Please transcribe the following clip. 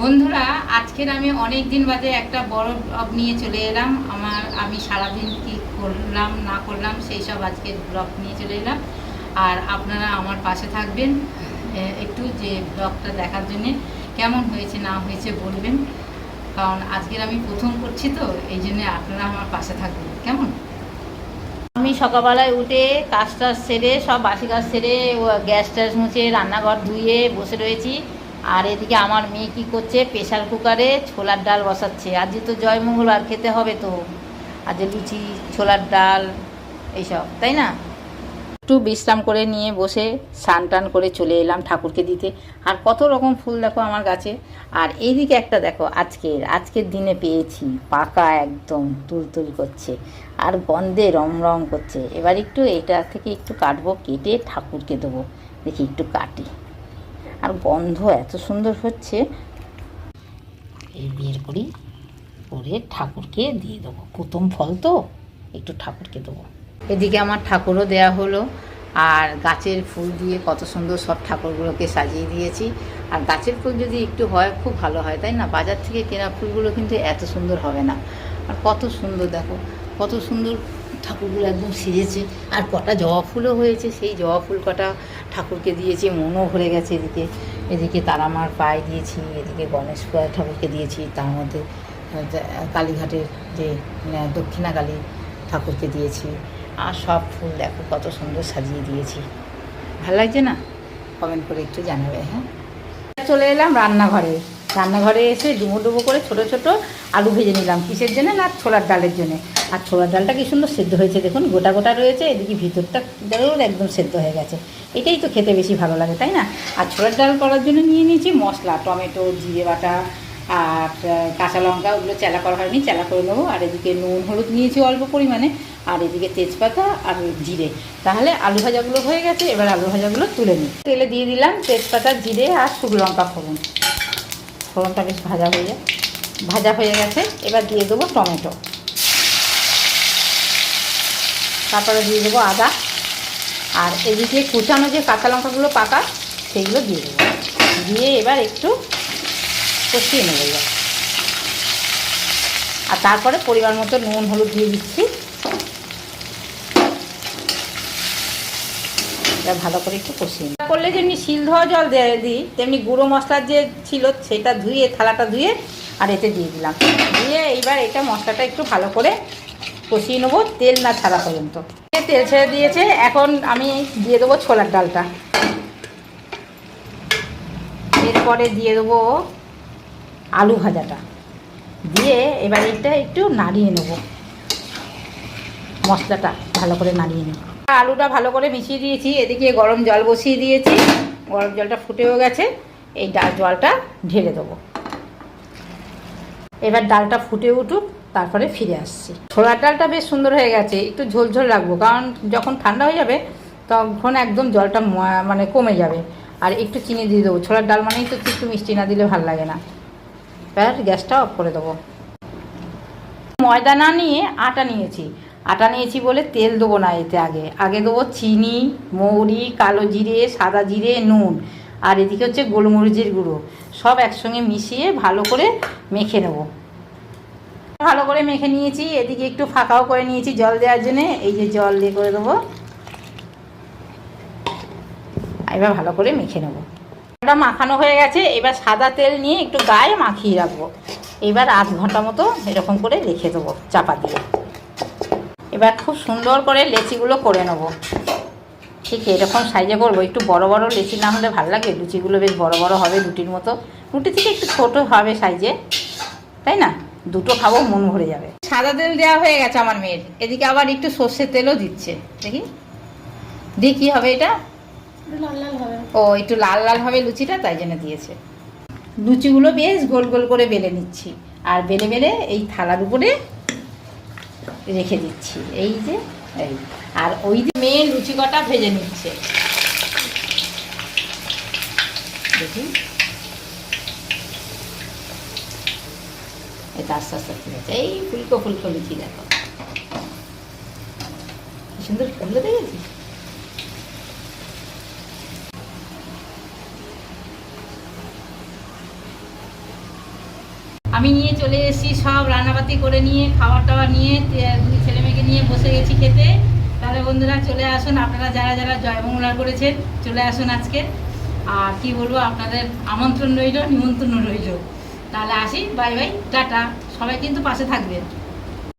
বন্ধুরা, আজকের আমি অনেক দিন বাদে একটা বড় ব্লগ নিয়ে চলে এলাম। আমার, আমি সারাদিন কি করলাম, না করলাম, সেই সব আজকের ব্লগ নিয়ে চলে এলাম। আর আপনারা আমার পাশে থাকবেন একটু যে ব্লগটা দেখার জন্যে। কেমন হয়েছে, না হয়েছে বলবেন। কারণ আজকের আমি প্রথম করছি তো, এই জন্যে আপনারা আমার পাশে থাকবেন। কেমন? আমি সকালবেলায় উঠে কাজ টাজ সেরে, সব বাসি কাজ সেরে গ্যাস ট্যাস মুছে, রান্নাঘর ধুয়ে বসে রয়েছি। আর এদিকে আমার মেয়ে কি করছে? প্রেশার কুকারে ছোলার ডাল বসাচ্ছে। আজ তো জয়মঙ্গলবার খেতে হবে তো। আজ লুচি, ছোলার ডাল, এইসব, তাই না? একটু বিশ্রাম করে নিয়ে বসে স্নান টান করে চলে এলাম ঠাকুরকে দিতে। আর কত রকম ফুল দেখো আমার গাছে। আর এইদিকে একটা দেখো, আজকের আজকের দিনে পেয়েছি, পাকা একদম তুলতুল করছে। আর গন্ধে রম রম করছে। এবার একটু এটা থেকে একটু কাটবো, কেটে ঠাকুরকে দেবো। দেখি একটু কাটি। আর গন্ধ এত সুন্দর হচ্ছে। এই বের করি করে ঠাকুরকে দিয়ে দেবো। প্রথম ফল তো, একটু ঠাকুরকে দেবো। এদিকে আমার ঠাকুরও দেয়া হলো, আর গাছের ফুল দিয়ে কত সুন্দর সব ঠাকুরগুলোকে সাজিয়ে দিয়েছি। আর গাছের ফুল যদি একটু হয়, খুব ভালো হয়, তাই না? বাজার থেকে কেনা ফুলগুলো কিন্তু এত সুন্দর হবে না। আর কত সুন্দর, দেখো, কত সুন্দর ঠাকুরগুলো একদম সেজেছে। আর কটা জবা ফুলও হয়েছে, সেই জবা ফুল কটা ঠাকুরকে দিয়েছি, মনও ভরে গেছে এদিকে। এদিকে তারামার পায়ে দিয়েছি, এদিকে গণেশ ঠাকুরকে দিয়েছি, তার মধ্যে কালীঘাটের যে দক্ষিণা কালী ঠাকুরকে দিয়েছি। আর সব ফুল দেখো কত সুন্দর সাজিয়ে দিয়েছি। ভালো লাগছে না? কমেন্ট করে একটু জানাবে হ্যাঁ? চলে এলাম রান্নাঘরে। রান্নাঘরে এসে ডুবো ডুবো করে ছোট ছোট আলু ভেজে নিলাম। কিসের জন্য না ছোলার ডালের জন্য? আর ছোলার ডালটা কি সুন্দর সেদ্ধ হয়েছে দেখুন, গোটা গোটা রয়েছে, এদিকে ভিতরটা একদম সেদ্ধ হয়ে গেছে। এটাই তো খেতে বেশি ভালো লাগে, তাই না? আর ছোলার ডাল করার জন্য নিয়ে নিয়েছি মশলা, টমেটো, জিরে বাটা, আর কাঁচা লঙ্কা, ওগুলো চেলা করা হয়নি, চেলা করে নেব। আর এদিকে নুন, হলুদ নিয়েছি অল্প পরিমাণে, আর এদিকে তেজপাতা আর জিরে। তাহলে আলু ভাজাগুলো হয়ে গেছে, এবার আলু ভাজাগুলো তুলে নিই। তেলে দিয়ে দিলাম তেজপাতা, জিরে আর শুকনো লঙ্কা ফোড়ন। ফোড়নটা বেশ ভাজা হয়ে যায় ভাজা হয়ে গেছে, এবার দিয়ে দেবো টমেটো। তারপরে দিয়ে দেবো আদা। আর এদিকে কুচানো যে কাঁচা লঙ্কাগুলো পাকা সেগুলো দিয়ে দেবো। দিয়ে এবার একটু কষিয়ে নেব আর তারপরে পরিমাণ মতো নুন, হলুদ দিয়ে দিচ্ছি। এটা ভালো করে একটু কষিয়ে নিই। করলে যেমনি শিল ধোয়া জল দিই, তেমনি গুঁড়ো মশলার যে ছিল সেটা ধুয়ে, থালাটা ধুয়ে, আর এতে দিয়ে দিলাম। দিয়ে এইবার এটা মশলাটা একটু ভালো করে কষিয়ে নেব, তেল না ছাড়া পর্যন্ত। তেল ছেড়ে দিয়েছে, এখন আমি দিয়ে দেবো ছোলার ডালটা। এরপরে দিয়ে দেবো আলু ভাজাটা। দিয়ে এবার এটা একটু নাড়িয়ে নেব। মশলাটা ভালো করে নাড়িয়ে নেব। আলুটা ভালো করে মিশিয়ে দিয়েছি, এদিকে গরম জল বসিয়ে দিয়েছি। গরম জলটা ফুটেও গেছে, এই ডাল জলটা ঢেলে দেবো। এবার ডালটা ফুটে উঠুক তারপরে ফিরে আসছি। ছোলার ডালটা বেশ সুন্দর হয়ে গেছে, একটু ঝোল ঝোল রাখব কারণ যখন ঠান্ডা হয়ে যাবে, তখন একদম জলটা মানে কমে যাবে। আর একটু চিনি দিয়ে দেবো, ছোলার ডাল মানেই তো একটু মিষ্টি না দিলে ভালো লাগে না। এবার গ্যাসটা অফ করে দেবো। ময়দা না নিয়ে আটা নিয়েছি। আটা নিয়েছি বলে তেল দেবো না এতে আগে। আগে দেবো চিনি, মৌরি, কালো জিরে, সাদা জিরে, নুন। আর এদিকে হচ্ছে গোলমরিচের গুঁড়ো। সব একসঙ্গে মিশিয়ে ভালো করে মেখে নেব। ভালো করে মেখে নিয়েছি, এদিকে একটু ফাঁকাও করে নিয়েছি জল দেওয়ার জন্যে, এই যে জল দিয়ে করে দেবো। এবার ভালো করে মেখে নেব। ওটা মাখানো হয়ে গেছে, এবার সাদা তেল নিয়ে একটু গায়ে মাখিয়ে রাখব। এবার আধ ঘণ্টা মতো এরকম করে রেখে দেবো চাপা দিয়ে। এবার খুব সুন্দর করে লেচিগুলো করে নেব। ঠিক এরকম সাইজে করব, একটু বড় বড় লেচি না হলে ভালো লাগে, লুচিগুলো বেশ বড় বড় হবে রুটির মতো। রুটি থেকে একটু ছোট হবে সাইজে, তাই না? দুটো খাব মন ভরে যাবে। সাদা তেল দেওয়া হয়ে গেছে আমার মেয়ের। এদিকে আবার একটু সর্ষের তেলও দিচ্ছে। দেখি। দিয়ে কী হবে এটা? ও একটু লাল লাল হবে লুচিটা তাই জন্য দিয়েছে। লুচিগুলো বেশ গোল গোল করে বেলে নিচ্ছি। আর বেলে বেলে এই থালার উপরে রেখে দিচ্ছি। এই যে এই। আর ওই যে মেয়ে লুচি কটা ভেজে নিচ্ছে। দেখি। এটা আস্তে আস্তে ঠিক আছে এই ফুলকো ফুলকো লুচি দেখো। সুন্দর ফুললো দেখেছিস আমি নিয়ে চলে এসেছি, সব রান্নাবাতি করে নিয়ে খাবার টাবার নিয়ে দুই ছেলে মেয়েকে নিয়ে বসে গেছি খেতে। তাহলে বন্ধুরা চলে আসুন, আপনারা যারা যারা জয়মঙ্গলা করেছেন, চলে আসুন আজকে। আর কি বলব, আপনাদের আমন্ত্রণ রইল, নিমন্ত্রণ রইল। তাহলে আসি বাই বাই টাটা। সবাই কিন্তু পাশে থাকবেন।